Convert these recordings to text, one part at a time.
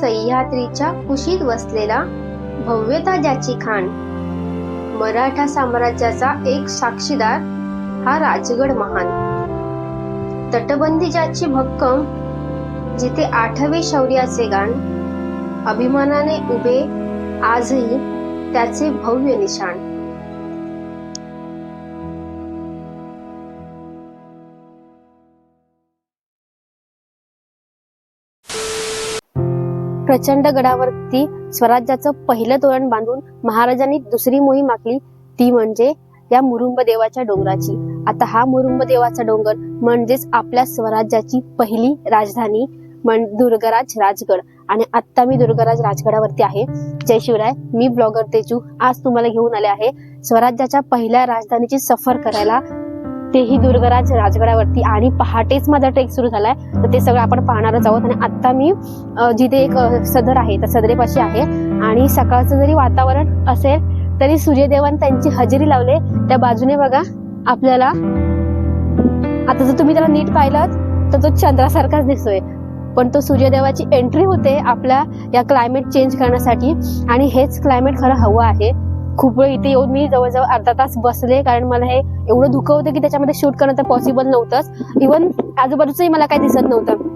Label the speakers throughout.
Speaker 1: सह्याद्रीच्या कुशीत वसलेला भव्यता ज्याची खाण. मराठा साम्राज्याचा एक साक्षीदार हा राजगड महान. तटबंदी ज्याची भक्कम जिथे आठवे शौर्याचे गाण अभिमानाने उभे आजही त्याचे भव्य निशाण. प्रचंड गडावरती स्वराज्याचं पहिलं तोरण बांधून महाराजांनी दुसरी मोहीम आखली. ती म्हणजे या मुरुंब देवाच्या डोंगराची. आता हा मुरुंब देवाचा डोंगर म्हणजेच आपल्या स्वराज्याची पहिली राजधानी दुर्गराज राजगड. आणि आता मी दुर्गराज राजगडावरती आहे. जय शिवराय मी ब्लॉगर तेजू. आज तुम्हाला घेऊन आले आहे स्वराज्याच्या पहिल्या राजधानीची सफर करायला. तेही दुर्गराज राजगडावरती आणि पहाटेच माझा ट्रेक सुरू झालाय. तर ते सगळं आपण पाहणारच आहोत. आणि आता मी जिथे एक सदर आहे त्या सदरेपाशी आहे. आणि सकाळचं जरी वातावरण असेल तरी सूर्यदेवान त्यांची हजेरी लावले. त्या बाजूने बघा आपल्याला आता जर तुम्ही त्याला नीट पाहिलं तर तो चंद्रासारखाच दिसतोय. पण तो सूर्यदेवाची एंट्री होते आपल्या या क्लायमेट चेंज करण्यासाठी. आणि हेच क्लायमेट खरं हवं आहे. खूप वेळ इथे येऊन मी जवळजवळ अर्धा तास बसले कारण मला हे एवढं धुकं होतं की त्याच्यामध्ये शूट करणं तर पॉसिबल नव्हतंच. इवन आजूबाजूचंही मला काही दिसत नव्हतं.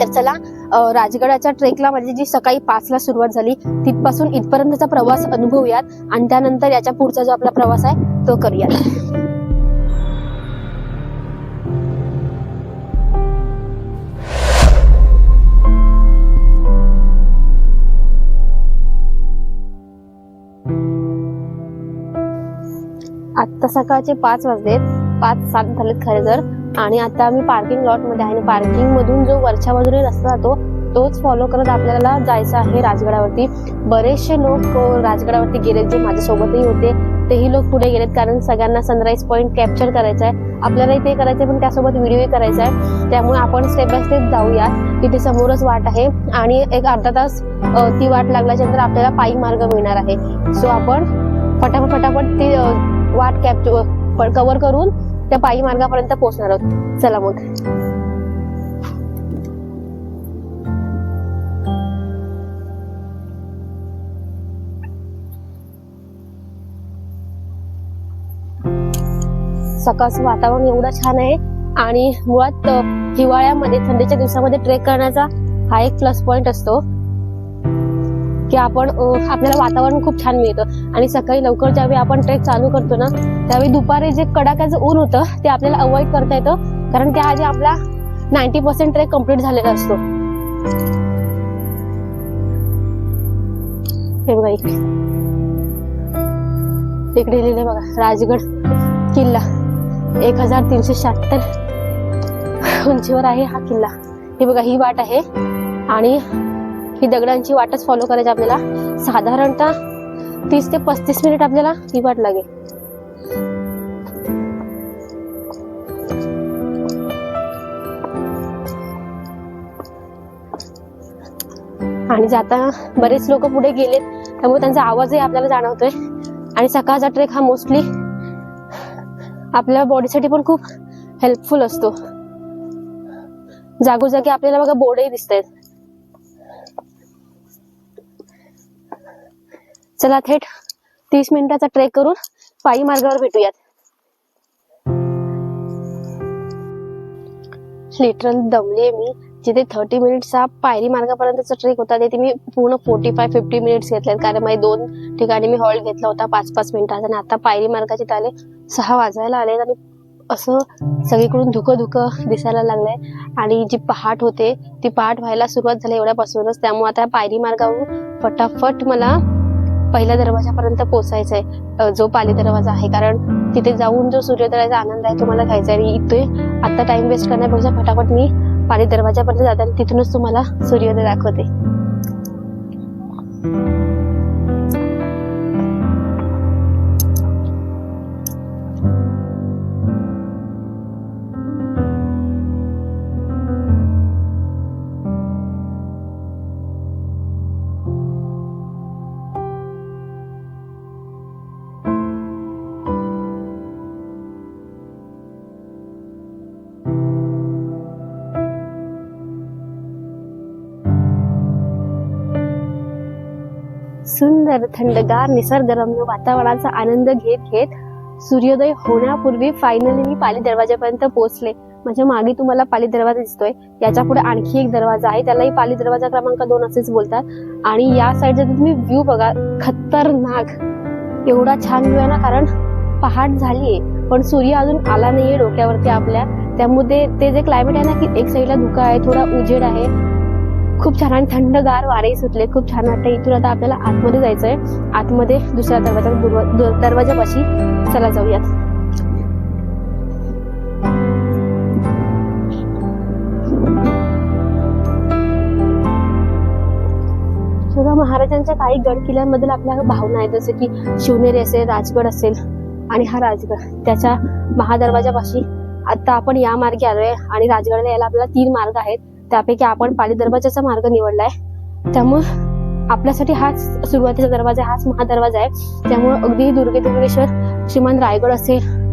Speaker 1: तर चला राजगडाच्या ट्रेकला म्हणजे जी सकाळी पाचला सुरुवात झाली तिथपासून इथपर्यंतचा प्रवास अनुभवूयात आणि त्यानंतर याच्या पुढचा जो आपला प्रवास आहे तो करूयात. तर सकाळचे पाच वाजलेत पाच सात झालेत खरे तर. आणि आता आम्ही पार्किंग लॉटमध्ये आहे आणि पार्किंग मधून जो वरच्या बाजूने रस्ता जातो तोच फॉलो करत आपल्याला जायचं आहे राजगडावरती. बरेचसे लोक राजगडावरती गेलेत जे माझ्यासोबतही होते. तेही लोक पुढे गेलेत कारण सगळ्यांना सनराईज पॉईंट कॅप्चर करायचा आहे आपल्यालाही ते करायचं आहे पण त्यासोबत व्हिडिओही करायचा आहे त्यामुळे आपण स्टेप बाय स्टेप जाऊया. तिथे समोरच वाट आहे. आणि एक अर्धा तास ती वाट लागल्याच्या नंतर आपल्याला पायी मार्ग मिळणार आहे. सो आपण फटाफट फटाफट ती वाट कॅप्चर कव्हर करून त्या पायी मार्गापर्यंत पोहोचणार आहोत. चला मग. सकाळचं वातावरण एवढं छान आहे आणि मुळात हिवाळ्यामध्ये थंडीच्या दिवसामध्ये ट्रेक करण्याचा हा एक प्लस पॉइंट असतो. की आपण आपल्याला वातावरण खूप छान मिळतं. आणि सकाळी लवकर ज्यावेळी आपण ट्रेक चालू करतो ना त्यावेळी दुपारी जे कडाक्याचं ऊन होतं ते आपल्याला अवॉइड करता येतं. कारण त्याआधी आपला नाईन्टी पर्सेंट ट्रेक कंप्लीट झालेला असतो. हे बघा इकडे. इकडे लिहिले बघा राजगड किल्ला. एक हजार तीनशे शहात्तर उंचीवर आहे हा किल्ला. हे बघा ही वाट आहे. आणि ही दगडांची वाटच फॉलो करायची आपल्याला. साधारणतः तीस ते पस्तीस मिनिट आपल्याला ही वाट लागेल. आणि जाता बरेच लोक पुढे गेलेत त्यामुळे त्यांचा आवाजही आपल्याला जाणवतोय. आणि सकाळचा ट्रेक हा मोस्टली आपल्या बॉडीसाठी पण खूप हेल्पफुल असतो. जागोजागी आपल्याला बघा बोर्डही दिसत आहेत चला थेट तीस मिनिटाचा ट्रेक करून पायी मार्गावर भेटूयात. लिटरल दमले मी. जिथे थर्टी मिनिट्सचा पायरी मार्गापर्यंतचा ट्रेक होता तिथे मी पूर्ण फोर्टी फाय फिफ्टी मिनिट्स घेतलेत. कारण माझे दोन ठिकाणी मी हॉल्ट घेतला होता पाच पाच मिनिटाचा. आणि आता पायरी मार्गाचे आले सहा वाजायला आले आणि असं सगळीकडून धुकं धुकं दिसायला लागलंय. आणि जी पहाट होते ती पहाट व्हायला सुरुवात झाली एवढ्यापासूनच. त्यामुळे आता पायरी मार्गावरून फटाफट मला पहिल्या दरवाजापर्यंत पोहोचायचंय आहे जो पाली दरवाजा आहे. कारण तिथे जाऊन जो सूर्योदयाचा आनंद आहे तो मला घ्यायचा आहे. आणि इथे आता टाइम वेस्ट करण्यापेक्षा फटाफट मी पाली दरवाजापर्यंत जाते आणि तिथूनच तुम्हाला सूर्योदय दाखवते. थंडगार निसर्गरम्य वातावरणाचा आनंद घेत घेत सूर्योदय होण्यापूर्वी फायनली मी पाली दरवाजापर्यंत पोहोचले. माझ्या मागे तुम्हाला पाली दरवाजा दिसतोय. याच्यापुढे आणखी एक दरवाजा आहे. त्यालाही पाली दरवाजा क्रमांक दोन असेच बोलतात. आणि या साईडचा तुम्ही व्ह्यू बघा खतरनाक. एवढा छान व्ह्यू आहे ना कारण पहाट झालीये. पण सूर्य अजून आला नाहीये डोक्यावरती आपल्या. त्यामुळे ते- ते जे क्लायमेट आहे ना की एक साईडला धुका आहे थोडा उजेड आहे. खूप छान आणि थंडगार वारे सुटले. खूप छान वाटतं इथून आता आपल्याला आतमध्ये जायचंय. आतमध्ये दुसऱ्या दरवाजा दरवाजापाशी चला जाऊयात. महाराजांच्या काही गड किल्ल्यांबद्दल आपल्या भावना आहेत. जसे की शिवनेरी असेल राजगड असेल आणि हा राजगड. त्याच्या महादरवाजापाशी आता आपण या मार्गे आलोय आणि राजगडला यायला आपल्याला तीन मार्ग आहेत. त्यापैकी आपण पाली दरवाजाचा मार्ग निवडलाय. त्यामुळं आपल्यासाठी हाच सुरुवातीचा दरवाजा हाच महादरवाजा आहे. त्यामुळे अगदी दुर्गे दुर्गेश्वर श्रीमान रायगड असेल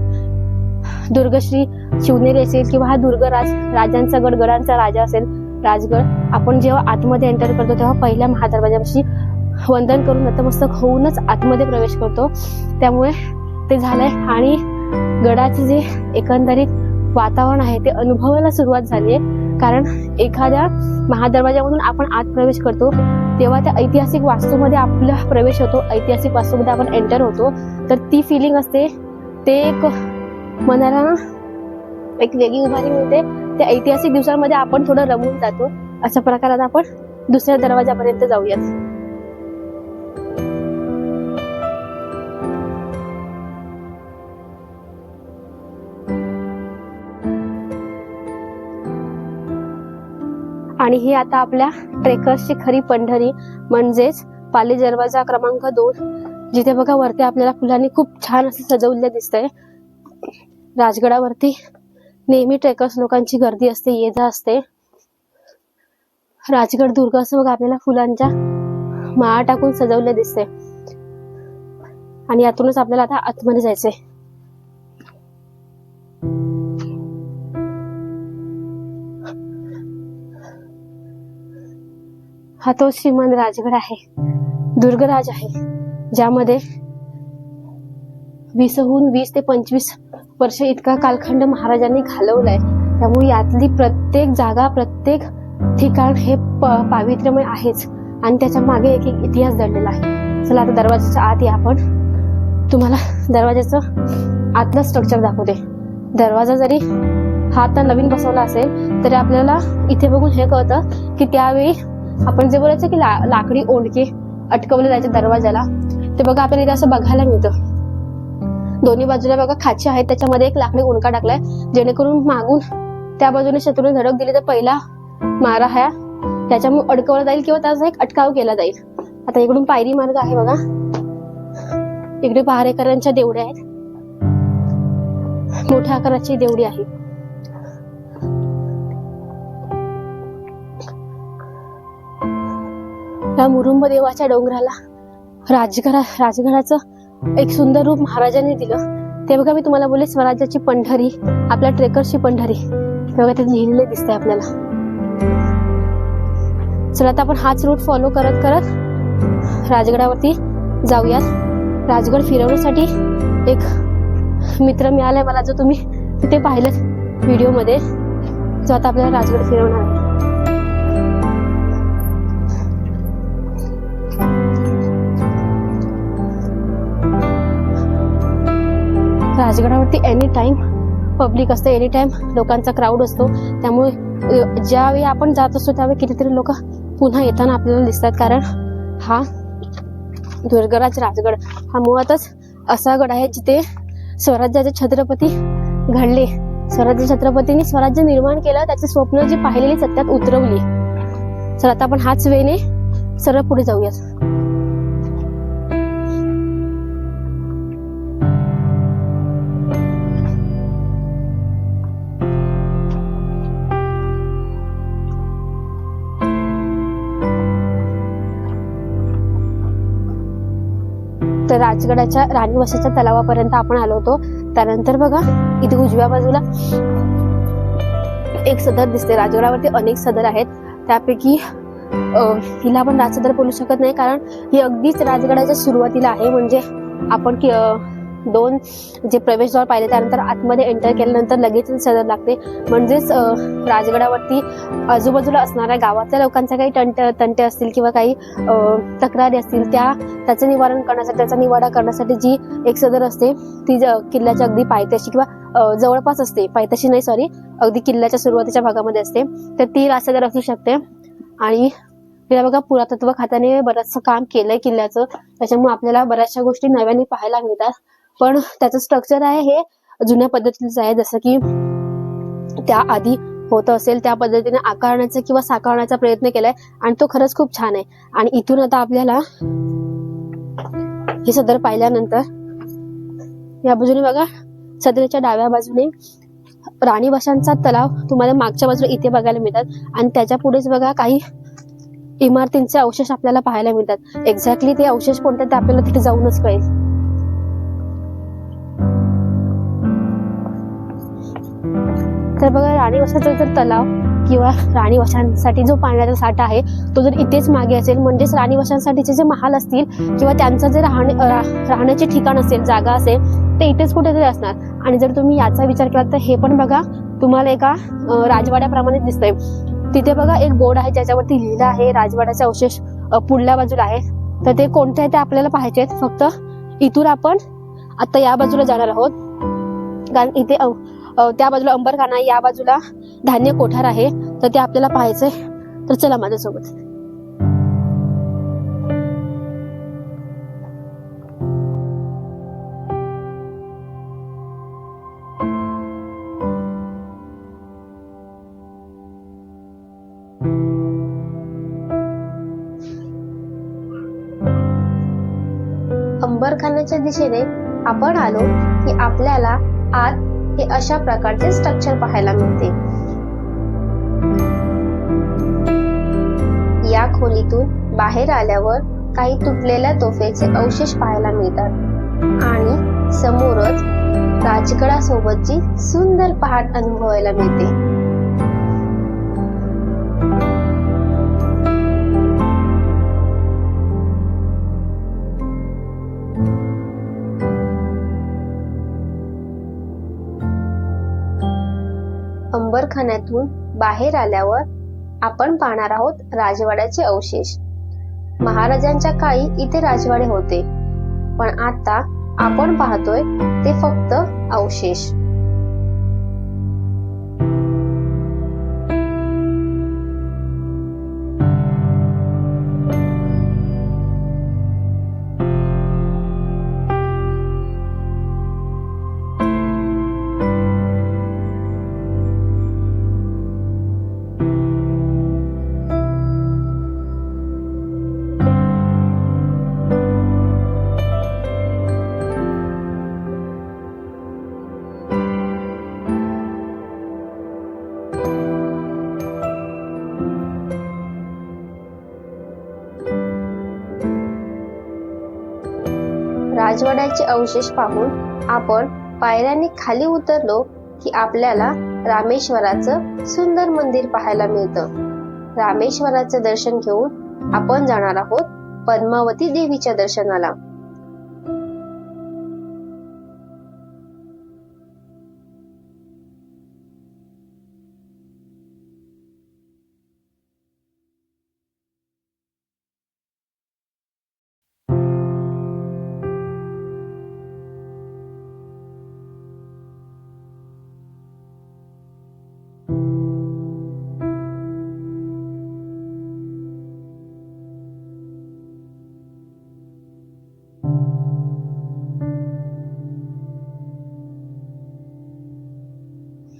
Speaker 1: दुर्गश्री शिवनेरी असेल किंवा हा दुर्गराज राजांचा गड गडांचा राजा असेल राजगड आपण जेव्हा आतमध्ये एंटर करतो तेव्हा पहिल्या महादरवाजापाशी वंदन करून नतमस्तक होऊनच आतमध्ये प्रवेश करतो. त्यामुळे ते झालंय आणि गडाचे जे एकंदरीत वातावरण आहे ते अनुभवायला सुरुवात झाली आहे कारण एखाद्या महादरवाजामधून आपण आत प्रवेश करतो तेव्हा त्या ऐतिहासिक वास्तूमध्ये आपला प्रवेश होतो. ऐतिहासिक वास्तूमध्ये आपण एंटर होतो. तर ती फिलिंग असते. ते एक मनाला ना एक वेगळी उभारी मिळते. त्या ऐतिहासिक दिवसांमध्ये आपण थोडं रमून जातो. अशा प्रकारात आपण दुसऱ्या दरवाजापर्यंत जाऊयात. आणि ही आता आपल्या ट्रेकर्सची खरी पंढरी म्हणजेच पाली दरवाजा क्रमांक दोन. जिथे बघा वरती आपल्याला फुलांनी खूप छान असं सजवलेलं दिसतंय. राजगडावरती नेहमी ट्रेकर्स लोकांची गर्दी असते ये जा असते. राजगड दुर्ग असं बघा आपल्याला फुलांच्या माळा टाकून सजवले दिसते आणि यातूनच आपल्याला आता आतमध्ये जायचंय. हा तो श्रीमान राजगड आहे. दुर्गराज आहे. ज्यामध्ये वीसहून वीस ते पंचवीस वर्ष इतका कालखंड महाराजांनी घालवलाय. त्यामुळे यातली प्रत्येक जागा प्रत्येक ठिकाण हे पावित्र्यमय आहेच. आणि त्याच्यामागे एक एक इतिहास दडलेला आहे. चला आता दरवाजाच्या आत या आपण. तुम्हाला दरवाजाचं आतलं स्ट्रक्चर दाखवते. दरवाजा जरी हा आता नवीन बसवला असेल तरी आपल्याला इथे बघून हे कळतं की त्यावेळी आपण जे बोलायचं की ला, लाकडी ओंडके अटकवले जायचे दरवाजाला ते बघा आपल्याला इथे असं बघायला मिळतं. दोन्ही बाजूला बघा खाची आहेत त्याच्यामध्ये एक लाकडी ओंडका टाकलाय जेणेकरून मागून त्या बाजूने शत्रूने धडक दिली तर पहिला मारा हा त्याच्यामुळे अडकवला जाईल किंवा त्याचा एक अटकाव केला जाईल. आता इकडून पायरी मार्ग आहे बघा. इकडे पहारेकरांच्या देवड्या आहेत. मोठ्या आकाराची देवडी आहे. या मुरुंब देवाच्या डोंगराला राजगडा राजगडाचं एक सुंदर रूप महाराजांनी दिलं. ते बघा मी तुम्हाला बोलले स्वराज्याची पंढरी आपल्या ट्रेकरची पंढरी. ते बघा ते लिहिलेले दिसतंय आपल्याला. चला आता आपण हाच रूट फॉलो करत करत राजगडावरती जाऊयात. राजगड फिरवण्यासाठी एक मित्र मिळालाय मला जो तुम्ही तिथे पाहिलं व्हिडिओमध्ये जो आता आपल्याला राजगड फिरवणार आहे. राजगडावरती एनी टाइम पब्लिक असतं एनी टाईम लोकांचा क्राऊड असतो. त्यामुळे ज्यावेळी आपण जात असतो त्यावेळी कितीतरी लोक पुन्हा येताना आपल्याला दिसतात. कारण हा दुर्गराज राजगड हा मुळातच असा गड आहे जिथे स्वराज्याचे छत्रपती घडले. स्वराज्य छत्रपतींनी स्वराज्य निर्माण केलं त्याचे स्वप्न जी पाहिलेली सत्यात उतरवली. तर आता आपण हाच वेने सरळ पुढे जाऊयात. तर राजगडाच्या राणीवसाच्या तलावापर्यंत आपण आलो होतो. त्यानंतर बघा इथे उजव्या बाजूला एक सदर दिसते. राजगडावरती अनेक सदर आहेत. त्यापैकी हिला आपण राजसदर बोलू शकत नाही कारण ही अगदीच राजगडाच्या सुरुवातीला आहे. म्हणजे आपण दोन जे प्रवेशद्वार पाहिले त्यानंतर आतमध्ये एंटर केल्यानंतर लगेच सदर लागते. म्हणजेच राजगडावरती आजूबाजूला असणाऱ्या गावातल्या लोकांच्या काही तंट तंटे असतील किंवा काही अं, तक्रारी असतील त्या त्याचं निवारण करण्यासाठी त्याचा निवाडा करण्यासाठी जी एक सदर असते ती किल्ल्याच्या अगदी पायथ्याशी किंवा जवळपास असते. पायथ्याशी नाही सॉरी अगदी किल्ल्याच्या सुरुवातीच्या भागामध्ये असते. तर ती रासदर असू शकते. आणि तिला बघा पुरातत्व खात्याने बरंचसं काम केलंय किल्ल्याचं. त्याच्यामुळे आपल्याला बऱ्याचशा गोष्टी नव्याने पाहायला मिळतात. पण त्याचं स्ट्रक्चर आहे हे जुन्या पद्धतीचं आहे. जसं की त्या आधी होत असेल त्या पद्धतीने आकारण्याचा किंवा साकारण्याचा प्रयत्न केलाय आणि तो खरंच खूप छान आहे. आणि इथून आता आपल्याला हे सदर पाहिल्यानंतर या बाजूने बघा सदरेच्या डाव्या बाजूने राणी वशांचा तलाव तुम्हाला मागच्या बाजूला इथे बघायला मिळतात. आणि त्याच्या पुढेच बघा काही इमारतींचे अवशेष आपल्याला पाहायला मिळतात. एक्झॅक्टली ते अवशेष कोणते ते आपल्याला तिथे जाऊनच कळेल. तर बघा राणी वशाचा जर तलाव किंवा राणी वशांसाठी जो पाण्याचा साठा आहे तो जर इथेच मागे असेल म्हणजेच राणी वशांसाठीचे जे महाल असतील किंवा त्यांचं जे राहणे राहण्याचे ठिकाण असेल जागा असेल ते इथेच कुठेतरी असणार. आणि जर तुम्ही याचा विचार केला तर हे पण बघा तुम्हाला एका राजवाड्याप्रमाणे दिसतंय. तिथे बघा एक बोर्ड आहे ज्याच्यावरती लिहिलं आहे राजवाड्याचा अवशेष पुढल्या बाजूला आहे. तर ते कोणते आहे ते आपल्याला पाहायचे आहेत. फक्त इथून आपण आता या बाजूला जाणार आहोत. कारण इथे त्या बाजूला अंबरखाना या बाजूला धान्य कोठार आहे. तर ते आपल्याला पाहायचंय. तर चला माझ्यासोबत. अंबरखानाच्या दिशेने आपण आलो की आपल्याला आत हे अशा प्रकारचे स्ट्रक्चर पाहायला मिळते. या खोलीतून बाहेर आल्यावर काही तुटलेल्या तोफेचे अवशेष पाहायला मिळतात. आणि समोरच राजगडासोबतची सुंदर पहाट अनुभवायला मिळते. दवाखान्यातून बाहेर आल्यावर आपण पाहणार आहोत राजवाड्याचे अवशेष. महाराजांच्या काळी इथे राजवाडे होते. पण आता आपण पाहतोय ते फक्त अवशेष. राजवाड्याचे अवशेष पाहून आपण पायऱ्यांनी खाली उतरलो की आपल्याला रामेश्वराचं सुंदर मंदिर पाहायला मिळतं. रामेश्वराचं दर्शन घेऊन आपण जाणार आहोत पद्मावती देवीच्या दर्शनाला.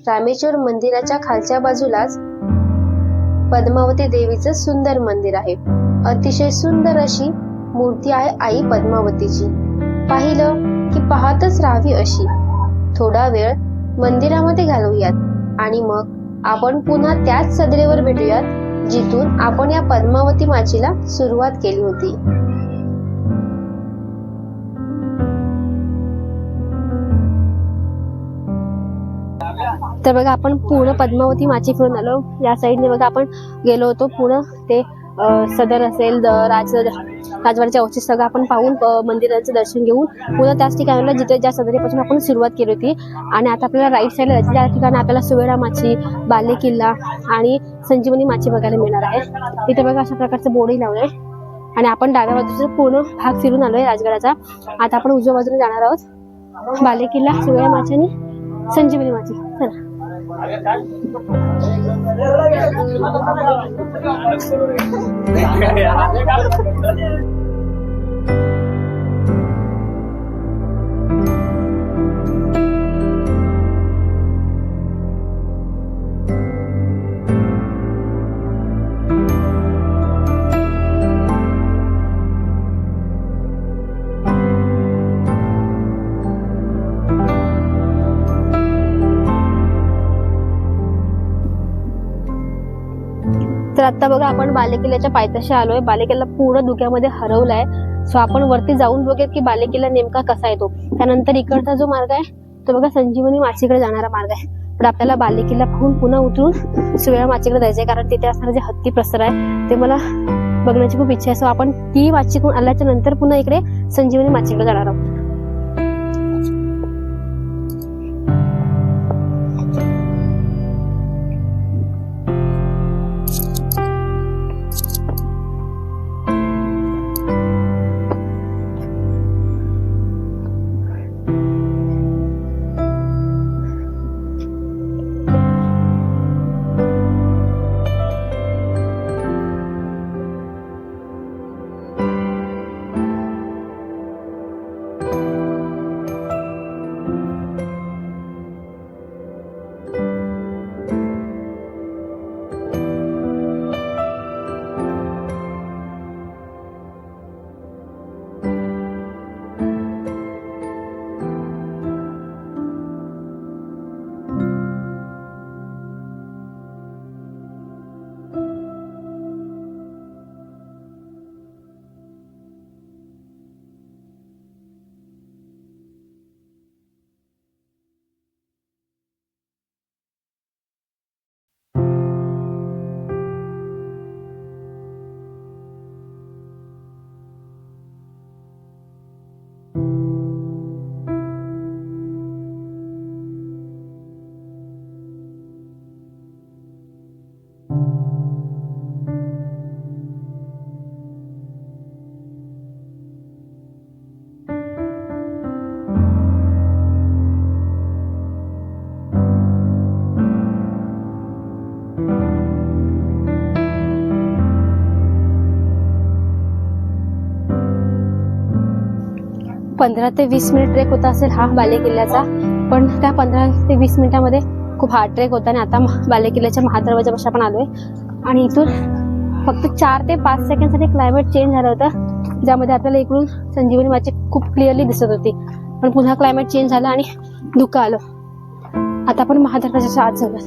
Speaker 1: रामेश्वर मंदिराच्या खालच्या बाजूलाच पद्मावती देवीचं सुंदर मंदिर आहे. अतिशय सुंदर अशी मूर्ती आहे आई पद्मावतीची. पाहिलं की पाहतच राहावी अशी. थोडा वेळ मंदिरामध्ये घालवूयात आणि मग आपण पुन्हा त्याच सदरेवर भेटूयात जिथून आपण या पद्मावती माचीला सुरुवात केली होती. तर बघा आपण पूर्ण पद्मावती माची फिरून आलो. या साईडने बघा आपण गेलो होतो पूर्ण. ते सदर असेल राज राजवाड्याचे अवशेष सगळं आपण पाहून मंदिराचं दर्शन घेऊन पुन्हा त्याच ठिकाणाला जिथे ज्या सदरीपासून आपण सुरुवात केली होती. आणि आता आपल्याला राईट साईडला जायचं त्या ठिकाणी आपल्याला सुवेळा माची बाले किल्ला आणि संजीवनी माची बघायला मिळणार आहे. तिथे बघा अशा प्रकारचं बोर्डही लावलंय आणि आपण डाव्या बाजूचा पूर्ण भाग फिरून आलोय राजगडाचा. आता आपण उजव्या बाजूने जाणार आहोत. बाले किल्ला सुवेळा माची आणि संजीवनी माची. चला. Ada kan? तर आता बघा आपण बालेकिल्ल्याच्या पायथ्याशी आलोय. बालेकिल्ला पूर्ण धुक्यामध्ये हरवलाय. सो आपण वरती जाऊन बघूयात की बालेकिल्ला नेमका कसा येतो. त्यानंतर इकडचा जो मार्ग आहे तो बघा संजीवनी माचीकडे जाणारा मार्ग आहे. पण आपल्याला बालेकिल्ला पाहून पुन्हा उतरून सुवेळा माचीकडे जायचंय कारण तिथे असणारे जे हत्ती प्रसर आहे ते मला बघण्याची खूप इच्छा आहे. सो आपण ती माचीकडून आल्याच्यानंतर पुन्हा इकडे संजीवनी माचीकडे जाणार आहोत. पंधरा ते वीस मिनिट ट्रेक होता असेल हा बालेकिल्ल्याचा. पण त्या पंधरा ते वीस मिनिटामध्ये खूप हार्ड ट्रेक होता आणि आता म- बालेकिल्ल्याच्या महादरवाजापाशी आपण आलोय. आणि इथून फक्त चार ते पाच सेकंडसाठी क्लायमेट चेंज झालं होतं. ज्यामध्ये आपल्याला इकडून संजीवनी माची खूप क्लिअरली दिसत होती. पण पुन्हा क्लायमेट चेंज झालं आणि धुकं आलं. आता आपण महादरवाजाच्या आत झालो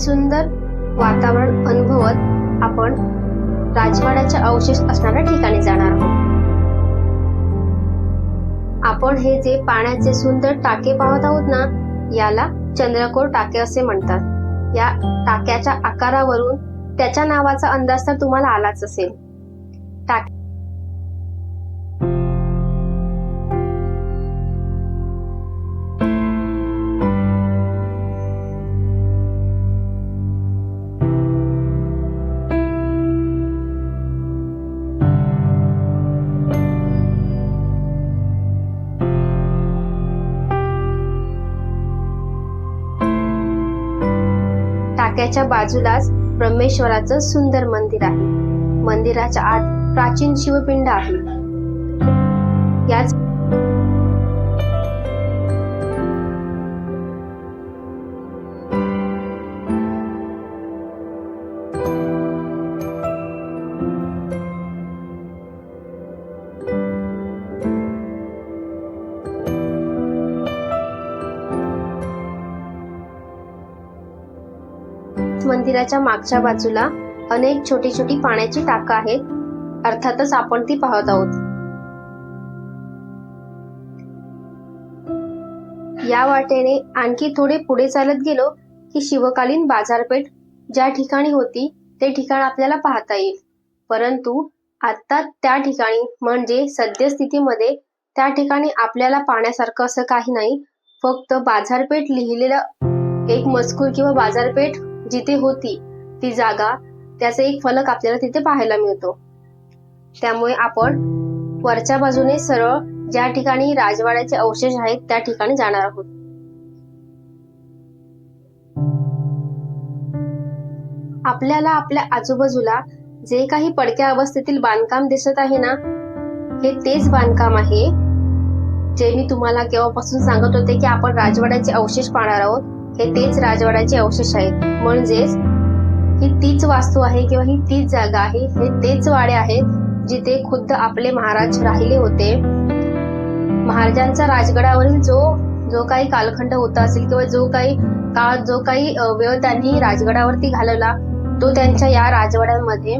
Speaker 1: सुंदर वातावरण अनुभवत आपण राजवाड्याच्या अवशेष असणाऱ्या ठिकाणी जाणार आहोत. आपण हे जे पाण्याचे सुंदर टाके पाहत आहोत ना याला चंद्रकोर टाके असे म्हणतात. या टाक्याच्या आकारावरून त्याच्या नावाचा अंदाज तर तुम्हाला आलाच असेल. टाके त्याच्या बाजूलाच ब्रह्मेश्वराचं सुंदर मंदिर आहे. मंदिराच्या आत प्राचीन शिवपिंड आहे. याच मंदिराच्या मागच्या बाजूला अनेक छोटी छोटी पाण्याची टाकं आहेत. अर्थातच आपण ती पाहत आहोत. या वाटेने आणखी थोडे पुढे चालत गेलो की शिवकालीन बाजारपेठ ज्या ठिकाणी होती ते ठिकाण आपल्याला पाहता येईल. परंतु आता त्या ठिकाणी म्हणजे सद्यस्थितीमध्ये त्या ठिकाणी आपल्याला पाहण्यासारखं असं काही नाही. फक्त बाजारपेठ लिहिलेलं एक मजकूर किंवा बाजारपेठ जिथे होती ती जागा त्याचा एक फलक आपल्याला तिथे पाहायला मिळतो. त्यामुळे आपण वरच्या बाजूने सरळ ज्या ठिकाणी राजवाड्याचे अवशेष आहेत त्या ठिकाणी जाणार आहोत. आपल्याला आपल्या आजूबाजूला जे काही पडक्या अवस्थेतील बांधकाम दिसत आहे ना हे तेच बांधकाम आहे जे मी तुम्हाला केव्हापासून सांगत होते की आपण राजवाड्याचे अवशेष पाहणार आहोत. हे तेच राजवाड्याचे अवशेष आहेत. म्हणजेच ही तीच वास्तू आहे किंवा ही तीच जागा आहे हे तेच वाडे आहेत जिथे खुद्द आपले महाराज राहिले होते. महाराजांचा राजगडावरील जो जो काही कालखंड होता असेल किंवा जो काही काळ जो काही वेळ त्यांनी राजगडावरती घालवला तो त्यांच्या या राजवाड्यांमध्ये.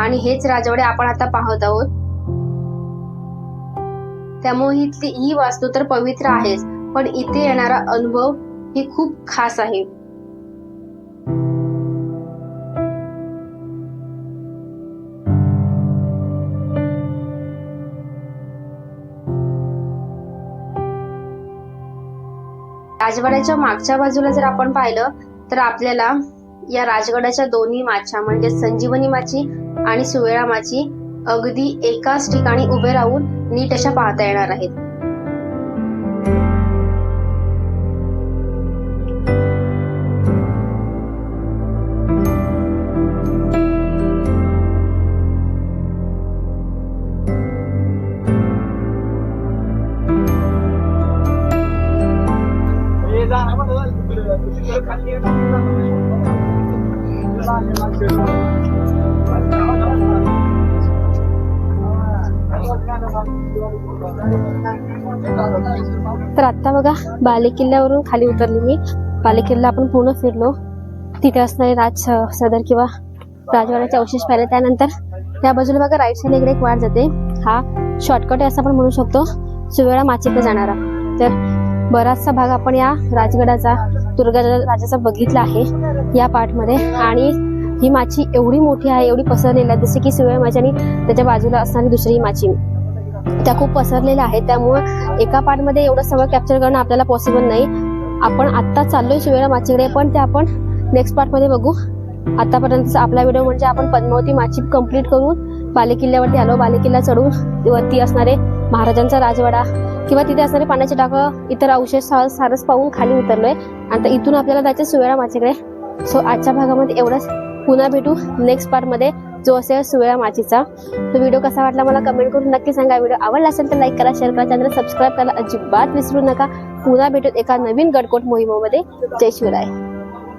Speaker 1: आणि हेच राजवाडे आपण आता पाहत आहोत. त्यामुळे ही वास्तू तर पवित्र आहेच पण इथे येणारा अनुभव हे खूप खास आहे. राजवाड्याच्या मागच्या बाजूला जर आपण पाहिलं तर आपल्याला या राजगडाच्या दोन्ही माछा म्हणजे संजीवनी माची आणि सुवेळा माची अगदी एकाच ठिकाणी उभे राहून नीट अशा पाहता येणार आहेत. बालेकिल्ल्यावरून बाले किल्ल्यावरून खाली उतरली मी. बालेकिल्ला आपण पूर्ण फिरलो. तिथे असणारे राज सदर किंवा राजवाड्याचे अवशेष पाहिले. त्यानंतर त्या बाजूला बघा राईट साईड इकडे एक वाट जाते. हा शॉर्टकट आहे असं आपण म्हणू शकतो. सुवेळा माचीकडे जाणारा. तर बराचसा भाग आपण या राजगडाचा दुर्गा राजाचा बघितला आहे या पार्टमध्ये आणि ही माची एवढी मोठी आहे एवढी पसरलेली आहे जसे की सुवेळा माची आणि त्याच्या बाजूला असणारी दुसरी माची. त्या खूप पसरलेल्या आहेत. त्यामुळे एका पार्टमध्ये एवढं सगळं कॅप्चर करणं आपल्याला पॉसिबल नाही. आपण आत्ता चाललोय शिवेळा माचीकडे पण ते आपण नेक्स्ट पार्टमध्ये बघू. आतापर्यंतचा आपला व्हिडिओ म्हणजे आपण पद्मावती माची कंप्लीट करून बालेकिल्ल्यावरती आलो. बालेकिल्ला चढून वरती असणारे महाराजांचा राजवाडा किंवा तिथे असणारे पाण्याचे टाकं इतर अवशेष सारस पाहून खाली उतरलोय. आता इथून आपल्याला जायचं सुवेळा माचीकडे. सो आजच्या भागामध्ये एवढंच. पुन्हा भेटू नेक्स्ट पार्टमध्ये जो असेल सुवेळा माचीचा. तो व्हिडिओ कसा वाटला मला कमेंट करून नक्की सांगा. व्हिडिओ आवडला असेल तर लाईक करा शेअर करा चॅनल सबस्क्राईब करा अजिबात विसरू नका. पुन्हा भेटूत एका नवीन गडकोट मोहिमेमध्ये. जय शिवराय.